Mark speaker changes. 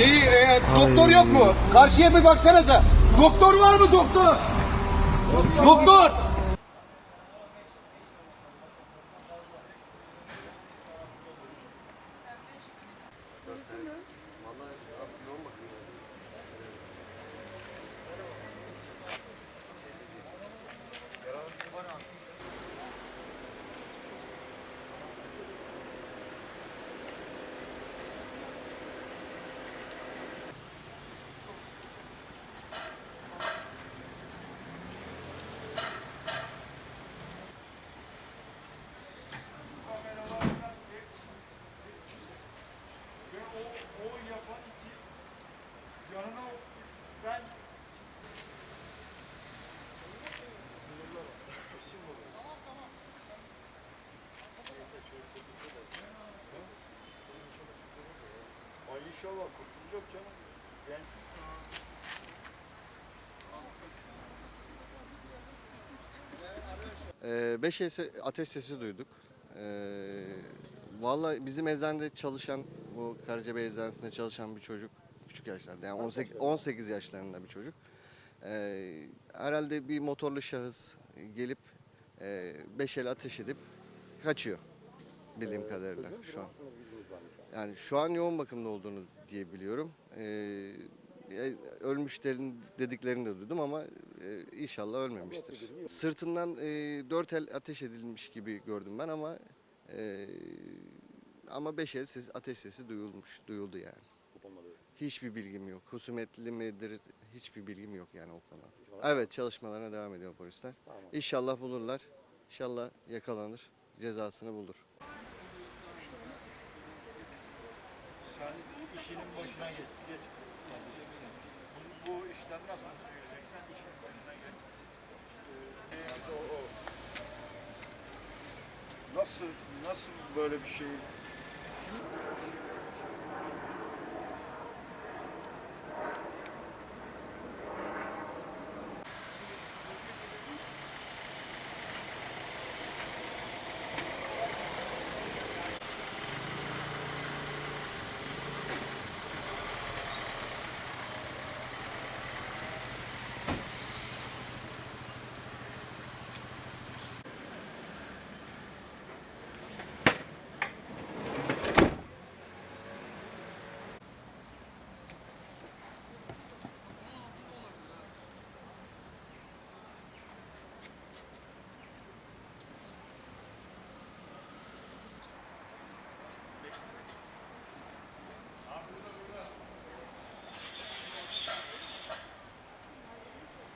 Speaker 1: Şeyi e, doktor yok mu? Karşıya bir baksanıza. Doktor var mı doktor? Doktor.
Speaker 2: Ay kurtulacak canım. Ben
Speaker 3: Ee, beş ateş sesi duyduk. Ee, Valla bizim eczanede çalışan, bu Karacabey eczanesinde çalışan bir çocuk, küçük yaşlarda yani 18, 18 yaşlarında bir çocuk. Ee, herhalde bir motorlu şahıs gelip e, beş el ateş edip kaçıyor bildiğim kadarıyla şu an. Yani şu an yoğun bakımda olduğunu diye biliyorum. Ee, e, ölmüş delin dediklerini de duydum ama e, inşallah ölmemiştir. Sırtından e, dört el ateş edilmiş gibi gördüm ben ama e, ama beş el ses, ateş sesi duyulmuş, duyuldu yani. Hiçbir bilgim yok. Husumetli midir hiçbir bilgim yok yani o konuda. Evet çalışmalarına devam ediyor polisler. İnşallah bulurlar. İnşallah yakalanır. Cezasını bulur.
Speaker 2: sen işinin başına geç. Bu, bu işten nasıl söyleyeceksen işin başına geç. Ee, o, o. Nasıl nasıl böyle bir şey